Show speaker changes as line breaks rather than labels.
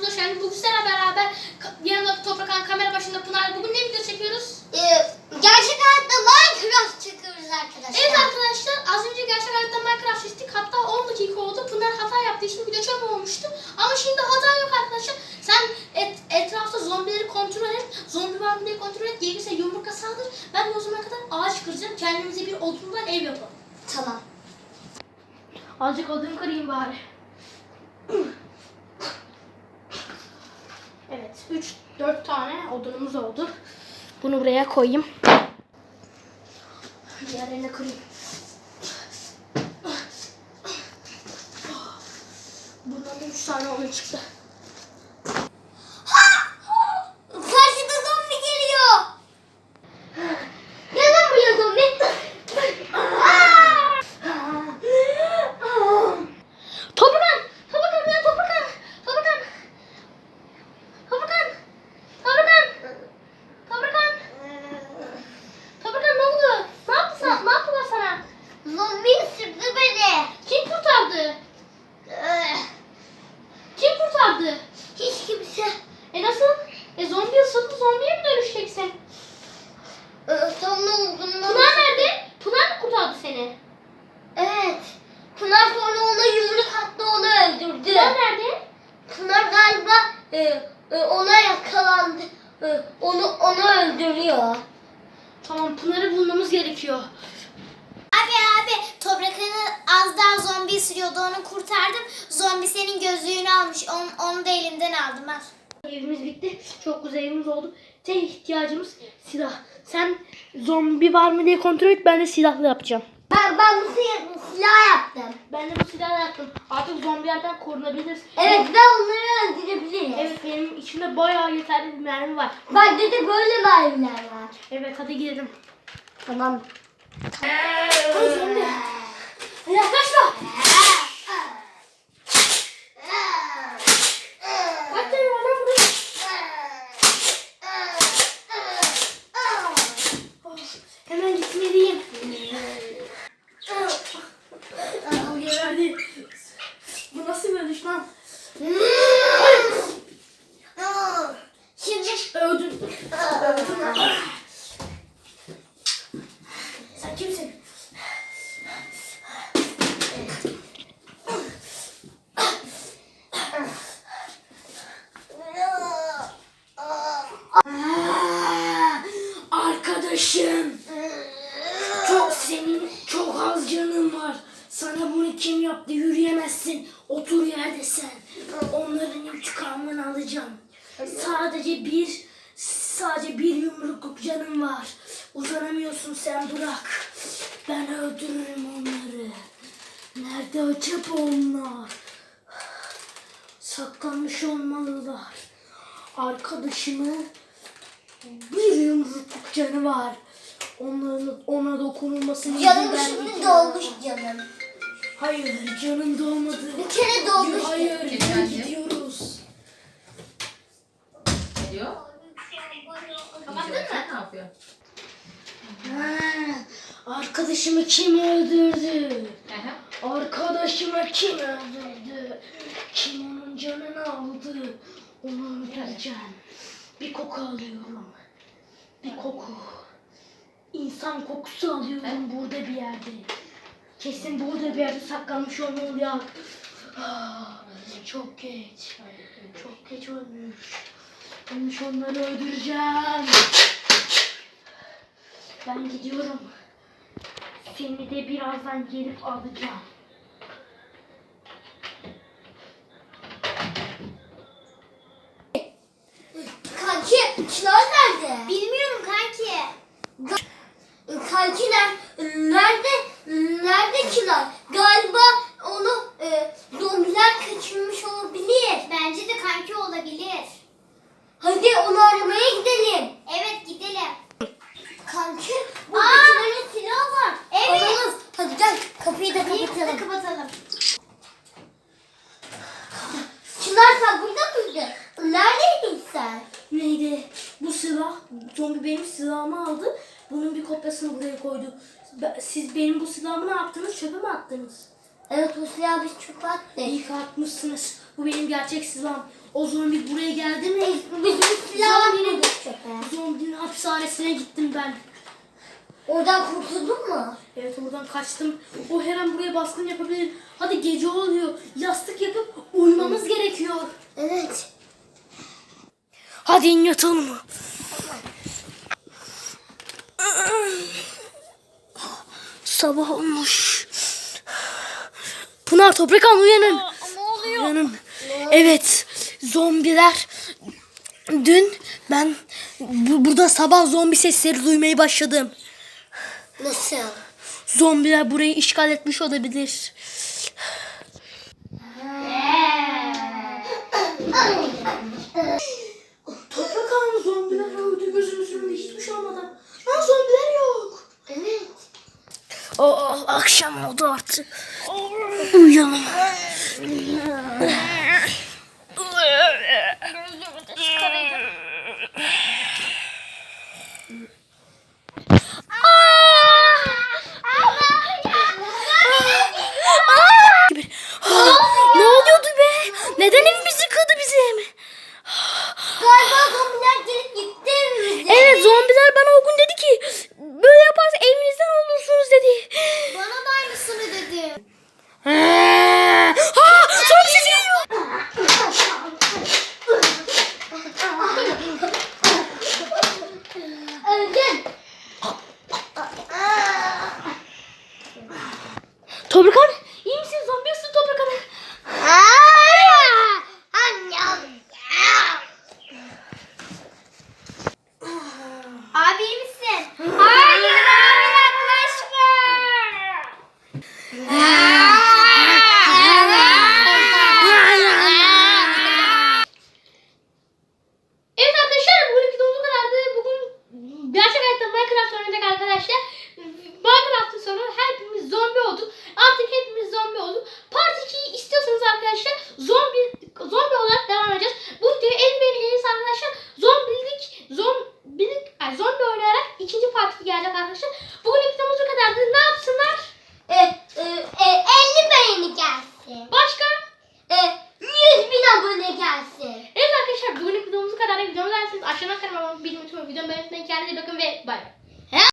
hoş geldiniz. Bugün sizlerle beraber yanımda Toprakan kamera başında Pınar. Bugün ne video çekiyoruz?
Ee, gerçek hayatta Minecraft çekiyoruz arkadaşlar.
Evet arkadaşlar az önce gerçek hayatta Minecraft çektik. Hatta 10 dakika oldu. Pınar hata yaptığı için video çöp olmuştu. Ama şimdi hata yok arkadaşlar. Sen et, etrafta zombileri kontrol et. Zombi var mı diye kontrol et. Gelirse yumrukla saldır. Ben de o zamana kadar ağaç kıracağım. Kendimize bir odundan ev yapalım.
Tamam.
Azıcık odun kırayım bari. Evet, 3 4 tane odunumuz oldu. Bunu buraya koyayım. Diğerlerini kırayım. Bundan da 3 tane odun çıktı.
Karşıda zombi geliyor. Gel lan buraya zombi.
Toprakan! Toprakan ya Toprakan! Toprakan! Toprakan! Toprakan! Toprakan! Toprakan ne oldu? Ne yaptı sana? Ne yaptılar sana?
zombi ısırdı beni.
Kim kurtardı?
Ee,
Kim kurtardı?
hiç kimse.
E nasıl? E zombi ısırdı zombiye mi dönüşeceksin?
Ee, sonra olduğundan...
Pınar nerede? Pınar mı kurtardı seni?
Evet. Pınar sonra ona yumruk attı onu öldürdü.
Pınar nerede?
Pınar galiba e, e, ona yakalandı. E, onu onu öldürüyor.
Tamam Pınar'ı bulmamız gerekiyor.
Abi abi Toprak'ını az daha zombi ısırıyordu onu kurtardım. Zombi senin gözlüğünü almış onu, onu da elimden aldım al.
Evimiz bitti. Çok güzel evimiz oldu. Tek ihtiyacımız silah. Sen zombi var mı diye kontrol et. Ben de silahla yapacağım.
Ben, ben bu silah, silah yaptım.
Ben de bu silahla yaptım. Artık zombilerden korunabiliriz.
Evet ve onları öldürebiliriz.
Evet benim içimde bayağı yeterli bir mermi var.
Bende de böyle mermiler var.
Evet hadi gidelim.
Tamam.
Hadi zombi. Yaklaşma. Kaç tane var lan burada? Hemen gitmeliyim. Bu geberdi. Bu nasıl bir ölüş lan?
Şimdi
Öldün. Öldün. Sen? Arkadaşım. Çok senin çok az canın var. Sana bunu kim yaptı yürüyemezsin. Otur yerde sen. Onların intikamını alacağım. Sadece bir sadece bir yumrukluk canın var. Uzanamıyorsun sen bırak. Ben öldürürüm onları. Nerede acaba onlar? Saklanmış olmalılar. Arkadaşımı bir yumrukluk canı var. Onların ona dokunulmasını
canım şimdi dolmuş canım.
Hayır canın dolmadı.
Bir kere dolmuş.
Hayır yürü gidiyoruz.
Ne diyor?
Kapattın mı?
ne yapıyor?
Arkadaşımı kim öldürdü?
Ehe.
Arkadaşımı kim öldürdü? Kim onun canını aldı? Onu öldüreceğim. Bir koku alıyorum. Bir koku. İnsan kokusu alıyorum burada bir yerde. Kesin burada bir yerde saklanmış olmalı ya. Ah, Çok geç. Çok geç ölmüş. Ölmüş onları öldüreceğim. Ben gidiyorum. Seni de birazdan gelip alacağım.
Kanki Çınar nerede?
Bilmiyorum kanki.
Kankiler nerede? Nerede Çınar? Galiba onu e, zombiler kaçırmış olabilir.
Bence de kanki olabilir.
mıydı? Neredeydin sen?
Neydi? Bu silah, zombi benim silahımı aldı. Bunun bir kopyasını buraya koydu. Siz benim bu silahımı ne yaptınız? Çöpe mi attınız?
Evet o silahı biz çöpe attık.
İyi ki. Bu benim gerçek silahım. O zombi buraya geldi mi?
Biz bir silah atmadık çöpe.
Zombinin hapishanesine gittim ben.
Oradan kurtuldun mu?
Evet oradan kaçtım. O her an buraya baskın yapabilir. Hadi gece oluyor. Yastık yapıp
Evet.
Hadi in yatalım mı? Sabah olmuş. Pınar toprak al uyanın.
Aa, ne oluyor?
Uyanın. Ne? Evet zombiler dün ben bu, burada sabah zombi sesleri duymaya başladım.
Nasıl?
Zombiler burayı işgal etmiş olabilir. Toprak ağını zombiler öldü gözümüzün önünde hiçbir şey olmadan. Lan zombiler yok.
Evet.
Oh, akşam oldu artık. Uyanın. Tobrikan